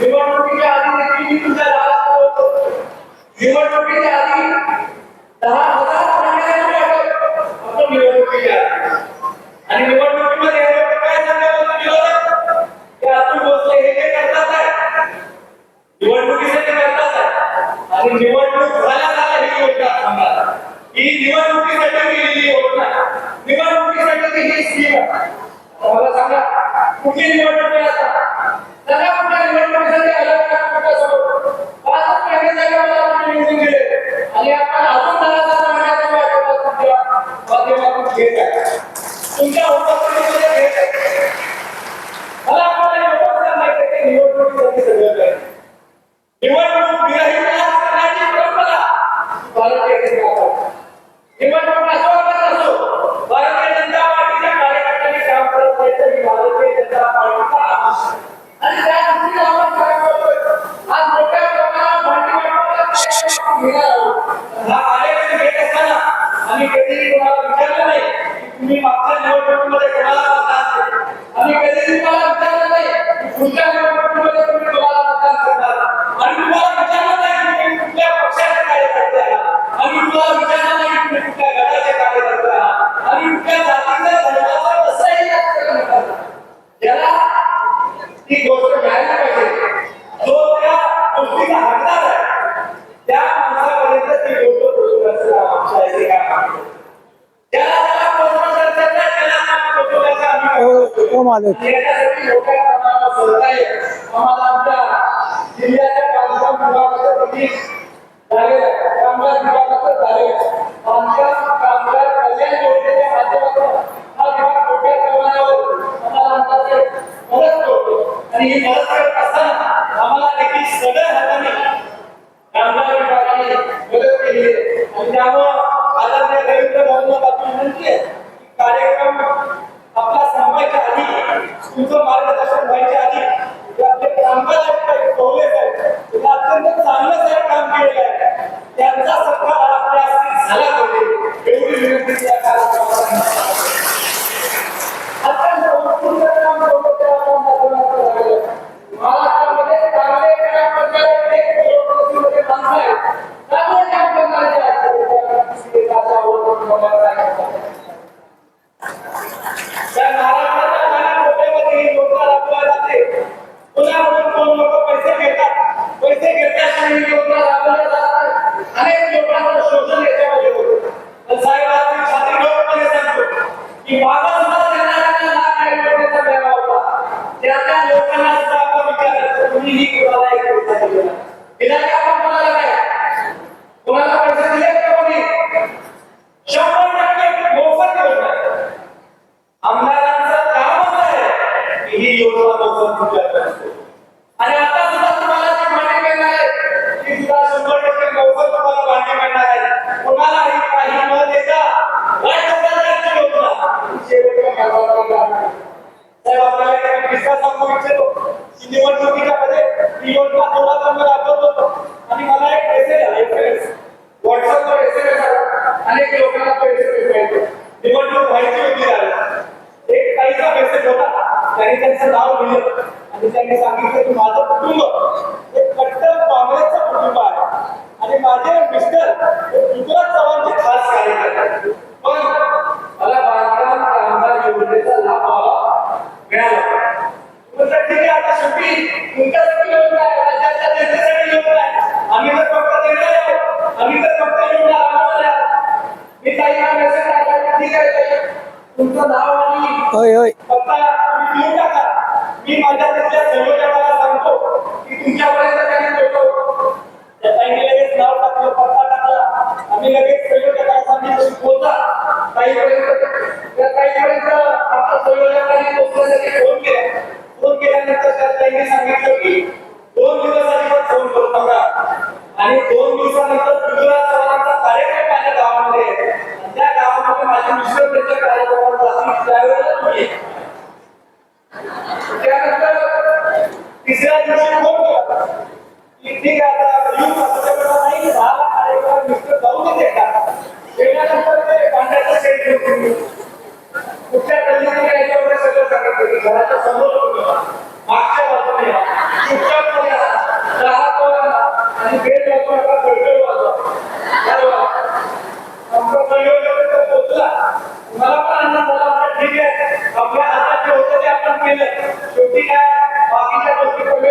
निवडणुकीच्या आधी देखील मी तुमच्या होतो. निवडणुकीच्या आधी दहा हजार आपण निवडणुकीच्या आणि निवडणुकीमध्ये काय विरोधात हे करतात आहे, निवडणुकीसाठी करतात आहे. आणि निवडणूक झाल्या झाल्या ही गोष्ट सांगा ही निवडणुकी निवडणुकीसाठी ही स्कीम आहे. आता मला सांगा कुठली निवडणूक Yeah. मदत मालक आणि ही मदत करत असताना आम्हाला देखील सगळ्या हाताने कामगार विभागाने मदत केली आणि त्यामुळं आदरणीय रवींद्र भाऊंना विनंती आहे की कार्यक्रम आपला सांगायच्या आधी तुमचं मार्गदर्शन व्हायच्या आधी आपले कामगार काही अत्यंत चांगलं साहेब काम केलेलं आहे. त्यांचा सत्कार आपल्या झाला पाहिजे. एवढी विनंती या कार्यक्रमाला त्या त्या लोकांना सुद्धा आपण विचार करतो तुम्ही ही कुणाला एक पैसा दिलेला? दिला का आपण कोणाला काय? कोणाला पैसे दिले का कोणी? शंभर टक्के मोफत योजना आमदारांचं कामच आहे की ही योजना मोफत तुमच्याकडे असते. आणि आता लोकांना पैसे निवडणूक व्हायची होती एक ताईचा मेसेज होता. त्यांनी त्यांचं नाव लिहिलं. आणि त्यांनी सांगितलं की माझं कुटुंब हे कट्टर काँग्रेसचं कुटुंब आहे. आणि माझे मिस्टर हे चव्हाण करू नका. आणि दोन दिवसानंतर पृथ्वीराज चव्हाणांचा कार्यक्रम माझ्या गावामध्ये माझ्या आणि कार्यक्रमात जातील त्यावेळेला त्यानंतर तिसऱ्या दिवशी फोन केला की ठीक आहे आता येऊ माझ्याकडे नाही झाला कार्यक्रम मिस्टर जाऊ देते का? गेल्यानंतर ते पांढऱ्याचं शेड घेऊन सगळं सांगितलं घराच्या समोर मागच्या बाजूने. कुठच्या